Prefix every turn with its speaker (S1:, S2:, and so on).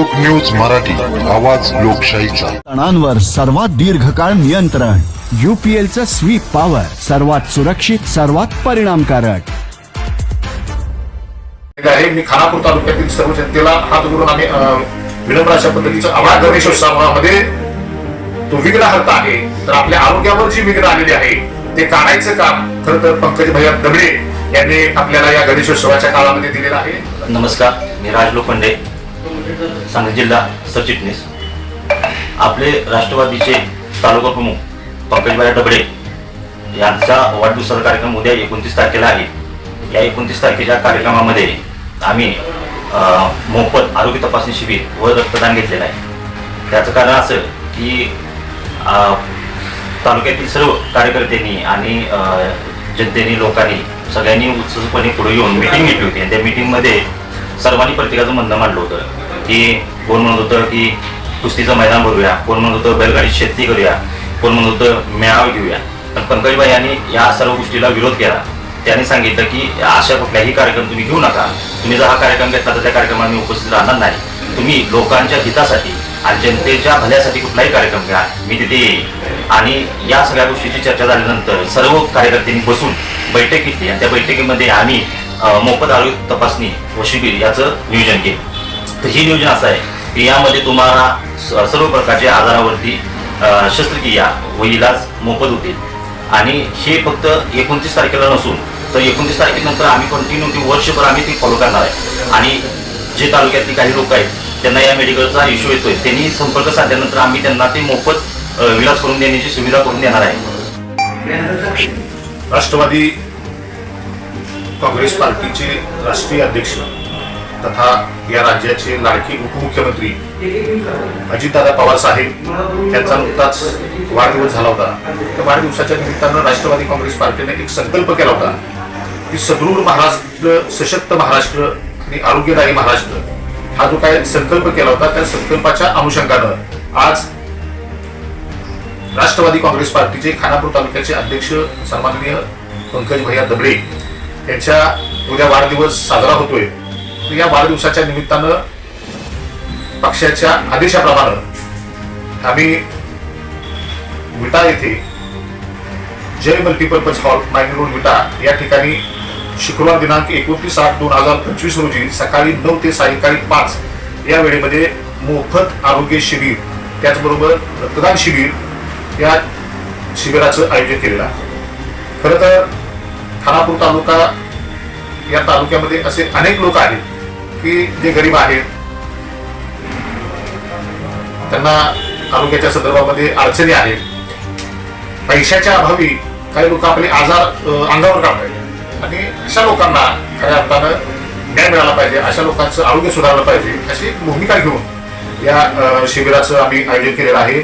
S1: लोक न्यूज मराठी आवाज लोकशाहीचा.
S2: तणांवर सर्वात दीर्घकाळ नियंत्रण. युपीएलचं स्वीप पॉवर सर्वात सुरक्षित सर्वात परिणामकारक.
S3: आहे मी खानापूर तालुक्यातील सर्व जनतेला हात जोडून आम्ही विनम्र अशा पद्धतीचं आभार गणेशोत्सवामध्ये तो विघ्न हरता आहे. तर आपल्या आरोग्यावर जी विघ्न आलेली आहे ते काढायचं काम खरं तर पंकज भैया दबडे यांनी आपल्याला या गणेशोत्सवाच्या काळामध्ये दिलेलं आहे.
S4: नमस्कार मी राज लोखंडे सांगली जिल्हा सरचिटणीस. आपले राष्ट्रवादीचे तालुका प्रमुख पंकजबाई डबडे यांचा वाढदिवसाचा कार्यक्रम उद्या एकोणतीस तारखेला आहे. या एकोणतीस तारखेच्या कार्यक्रमामध्ये आम्ही मोफत आरोग्य तपासणी शिबिर व रक्तदान घेतलेलं आहे. त्याचं कारण असं की तालुक्यातील सर्व कार्यकर्त्यांनी आणि जनतेने लोकांनी सगळ्यांनी उत्सुकपणे पुढे येऊन मिटिंग घेतली होती. आणि त्या मिटिंगमध्ये सर्वांनी प्रत्येकाचं म्हणणं मांडलं होतं की कोण म्हणत होतं की कुस्तीचं मैदान भरूया कोण म्हणत होतं बैलगाडी शेती करूया कोण म्हणत होतं मेळावा घेऊया. पण पंकजबाई यांनी या सर्व गोष्टीला विरोध केला. त्यांनी सांगितलं की अशा कुठल्याही कार्यक्रम तुम्ही घेऊ नका. तुम्ही जर हा कार्यक्रम घेतला तर त्या कार्यक्रमात मी उपस्थित राहणार नाही. तुम्ही लोकांच्या हितासाठी आणि जनतेच्या भल्यासाठी कुठलाही कार्यक्रम घ्या. मी तिथे येईल आणि या सगळ्या गोष्टीची चर्चा झाल्यानंतर सर्व कार्यकर्त्यांनी बसून बैठक घेतली. आणि त्या बैठकीमध्ये आम्ही मोफत आरोग्य तपासणी व शिबिर याचं नियोजन केलं. तर हे नियोजन असं आहे की यामध्ये तुम्हाला स- सर्व प्रकारच्या आजारावरती शस्त्रक्रिया व इलाज मोफत होतील. आणि हे फक्त एकोणतीस तारखेला नसून तर एकोणतीस तारखेनंतर आम्ही कंटिन्यू ती वर्षभर आम्ही ते फॉलो करणार आहे. आणि जे तालुक्यातली काही लोक आहेत त्यांना या मेडिकलचा इश्यू येतोय त्यांनी संपर्क साधल्यानंतर आम्ही त्यांना ते मोफत इलाज करून देण्याची सुविधा करून देणार आहे.
S3: राष्ट्रवादी काँग्रेस पार्टीचे राष्ट्रीय अध्यक्ष तथा या राज्याचे लाडके उपमुख्यमंत्री अजितदादा पवार साहेब यांचा नुकताच वाढदिवस झाला होता. त्या वाढदिवसाच्या निमित्तानं राष्ट्रवादी काँग्रेस पार्टीने एक संकल्प केला होता की सदृढ महाराष्ट्र सशक्त महाराष्ट्र आणि आरोग्यदायी महाराष्ट्र हा जो काय संकल्प केला होता त्या संकल्पाच्या अनुषंगानं आज राष्ट्रवादी काँग्रेस पार्टीचे खानापूर तालुक्याचे अध्यक्ष सन्माननीय पंकज भैया दबडे त्याच्या उद्या वाढदिवस साजरा होतोय. तर या वाढदिवसाच्या निमित्तानं पक्षाच्या आदेशाप्रमाणे आम्ही विटा येथे Jai multipurpose hall Mayani road Vita या ठिकाणी शुक्रवार दिनांक एकोणतीस आठ दोन हजार पंचवीस रोजी सकाळी नऊ ते सायंकाळी पाच या वेळेमध्ये मोफत आरोग्य शिबिर त्याचबरोबर रक्तदान शिबिर या शिबिराचं आयोजन केलेलं आहे. खरं तर खानापूर तालुका या तालुक्यामध्ये असे अनेक लोक आहेत की जे गरीब आहेत. त्यांना आरोग्याच्या संदर्भामध्ये अडचणी आहेत. पैशाच्या अभावी काही लोक आपले आजार अंगावर अंगावर काढतात. आणि अशा लोकांना खऱ्या अर्थानं न्याय मिळाला पाहिजे अशा लोकांचं आरोग्य सुधारलं पाहिजे अशी भूमिका घेऊन या शिबिराचं आम्ही आयोजन केलेलं आहे.